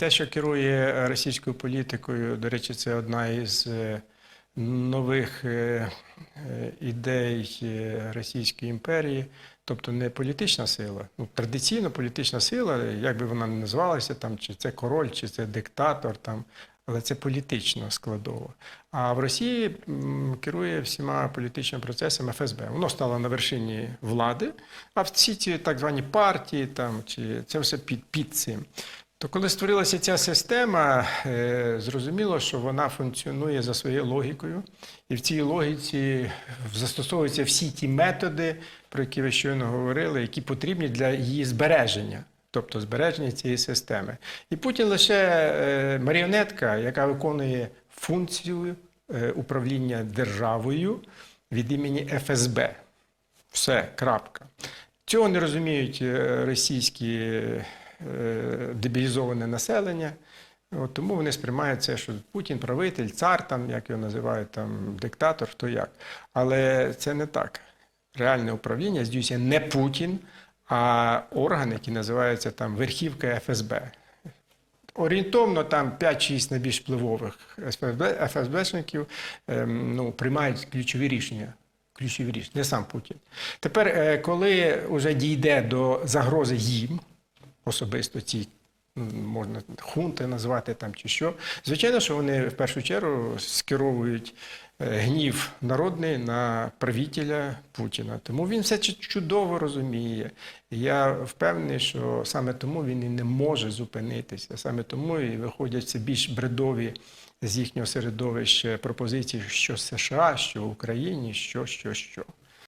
те, що керує російською політикою, до речі, це одна із е, нових е, е, ідей е, Російської імперії, тобто не політична сила. Ну, традиційно політична сила, як би вона не називалася, там, чи це король, чи це диктатор, там, але це політична складова. А в Росії керує всіма політичними процесами ФСБ. Воно стало на вершині влади, а всі ці так звані партії, там, чи це все під, під цим. То коли створилася ця система, е, зрозуміло, що вона функціонує за своєю логікою, і в цій логіці застосовуються всі ті методи, про які ви щойно говорили, які потрібні для її збереження, тобто збереження цієї системи. І Путін лише е, маріонетка, яка виконує функцію е, управління державою від імені ФСБ. Все, крапка. Цього не розуміють російські дебілізоване населення. От тому вони сприймають це, що Путін правитель, цар, там, як його називають, там, диктатор, хто як. Але це не так. Реальне управління здійснює не Путін, а орган, який називається там Верхівка ФСБ. Орієнтовно там 5-6 найбільш впливових ФСБ, ФСБшників ем, ну, приймають ключові рішення. Ключові рішення, не сам Путін. Тепер, е, коли вже дійде до загрози їм, особисто ці можна хунти назвати там чи що, звичайно, що вони в першу чергу скеровують е, гнів народний на правителя Путіна. Тому він все чудово розуміє. Я впевнений, що саме тому він і не може зупинитися. Саме тому і виходять все більш бредові з їхнього середовища пропозиції, що США, що Україні, що, що, що.